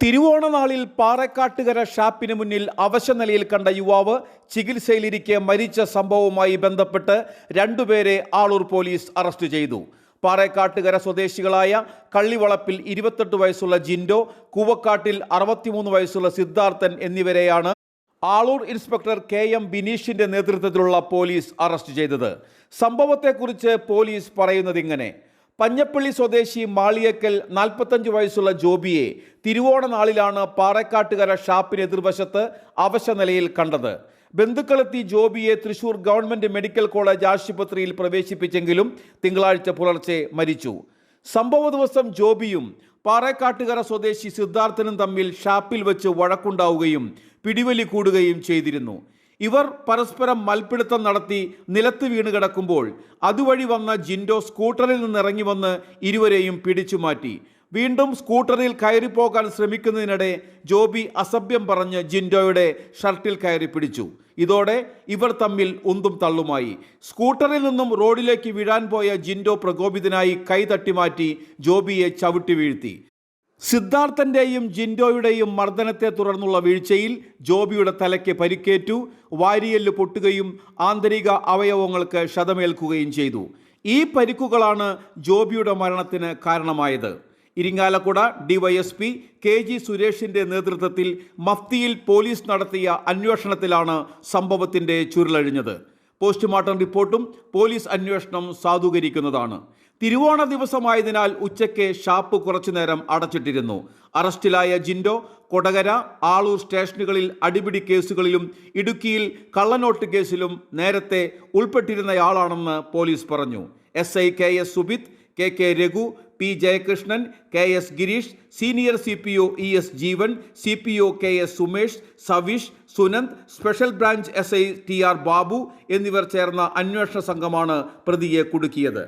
തിരുവോണനാളിൽ പാറക്കാട്ടുകര ഷാപ്പിന് മുന്നിൽ അവശനിലയിൽ കണ്ട യുവാവ് ചികിത്സയിലിരിക്കെ മരിച്ച സംഭവവുമായി ബന്ധപ്പെട്ട് രണ്ടുപേരെ ആളൂർ പോലീസ് അറസ്റ്റ് ചെയ്തു. പാറക്കാട്ടുകര സ്വദേശികളായ കള്ളിവളപ്പിൽ ഇരുപത്തെട്ട് വയസ്സുള്ള ജിൻഡോ കൂവക്കാട്ടിൽ അറുപത്തിമൂന്ന് വയസ്സുള്ള സിദ്ധാർത്ഥൻ എന്നിവരെയാണ് ആളൂർ ഇൻസ്പെക്ടർ കെ എം ബിനീഷിന്റെ നേതൃത്വത്തിലുള്ള പോലീസ് അറസ്റ്റ് ചെയ്തത്. സംഭവത്തെക്കുറിച്ച് പോലീസ് പറയുന്നത് ഇങ്ങനെ. പഞ്ഞപ്പള്ളി സ്വദേശി മാളിയക്കൽ നാൽപ്പത്തഞ്ച് വയസ്സുള്ള ജോബിയെ തിരുവോണ നാളിലാണ് പാറക്കാട്ടുകര ഷാപ്പിന് എതിർവശത്ത് അവശ നിലയിൽ കണ്ടത്. ബന്ധുക്കളെത്തി ജോബിയെ തൃശൂർ ഗവൺമെന്റ് മെഡിക്കൽ കോളേജ് ആശുപത്രിയിൽ പ്രവേശിപ്പിച്ചെങ്കിലും തിങ്കളാഴ്ച പുലർച്ചെ മരിച്ചു. സംഭവ ദിവസം ജോബിയും പാറക്കാട്ടുകര സ്വദേശി സിദ്ധാർത്ഥനും തമ്മിൽ ഷാപ്പിൽ വെച്ച് വഴക്കുണ്ടാവുകയും പിടിവലി കൂടുകയും ചെയ്തിരുന്നു. ഇവർ പരസ്പരം മൽപിടുത്തം നടത്തി നിലത്ത് വീണ് കിടക്കുമ്പോൾ അതുവഴി വന്ന ജിൻഡോ സ്കൂട്ടറിൽ നിന്ന് ഇറങ്ങി വന്ന് ഇരുവരെയും പിടിച്ചു മാറ്റി. വീണ്ടും സ്കൂട്ടറിൽ കയറിപ്പോകാൻ ശ്രമിക്കുന്നതിനിടെ ജോബി അസഭ്യം പറഞ്ഞ് ജിൻഡോയുടെ ഷർട്ടിൽ കയറി പിടിച്ചു. ഇതോടെ ഇവർ തമ്മിൽ ഉന്തും തള്ളുമായി. സ്കൂട്ടറിൽ നിന്നും റോഡിലേക്ക് വീഴാൻ പോയ ജിൻഡോ പ്രകോപിതനായി കൈ തട്ടിമാറ്റി ജോബിയെ ചവിട്ടി വീഴ്ത്തി. സിദ്ധാർത്ഥന്റെയും ജിൻഡോയുടെയും മർദ്ദനത്തെ തുടർന്നുള്ള വീഴ്ചയിൽ ജോബിയുടെ തലയ്ക്ക് പരിക്കേറ്റു വാരിയെല്ല് പൊട്ടുകയും ആന്തരിക അവയവങ്ങൾക്ക് ക്ഷതമേൽക്കുകയും ചെയ്തു. ഈ പരിക്കുകളാണ് ജോബിയുടെ മരണത്തിന് കാരണമായത്. ഇരിങ്ങാലക്കുട ഡിവൈഎസ്പി കെ ജി സുരേഷിന്റെ നേതൃത്വത്തിൽ മഫ്തിയിൽ പോലീസ് നടത്തിയ അന്വേഷണത്തിലാണ് സംഭവത്തിന്റെ ചുരുളഴിഞ്ഞത്. പോസ്റ്റ്മോർട്ടം റിപ്പോർട്ടും പോലീസ് അന്വേഷണം സാധൂകരിക്കുന്നതാണ്. തിരുവോണ ദിവസമായതിനാൽ ഉച്ചയ്ക്ക് ഷാപ്പ് കുറച്ചുനേരം അടച്ചിട്ടിരുന്നു. അറസ്റ്റിലായ ജിൻഡോ കൊടകര ആളൂർ സ്റ്റേഷനുകളിൽ അടിപിടി കേസുകളിലും ഇടുക്കിയിൽ കള്ളനോട്ട് കേസിലും നേരത്തെ ഉൾപ്പെട്ടിരുന്നയാളാണെന്ന് പോലീസ് പറഞ്ഞു. S I K S Subith K K Raghu P Jayakrishnan K S Gireesh senior C P O E S Jeevan C P O K S Sumesh Savish Sunand special branch S I T R Babu എന്നിവർ ചേർന്ന അന്വേഷണ സംഘമാണ് പ്രതിയെ കുടുക്കിയത്.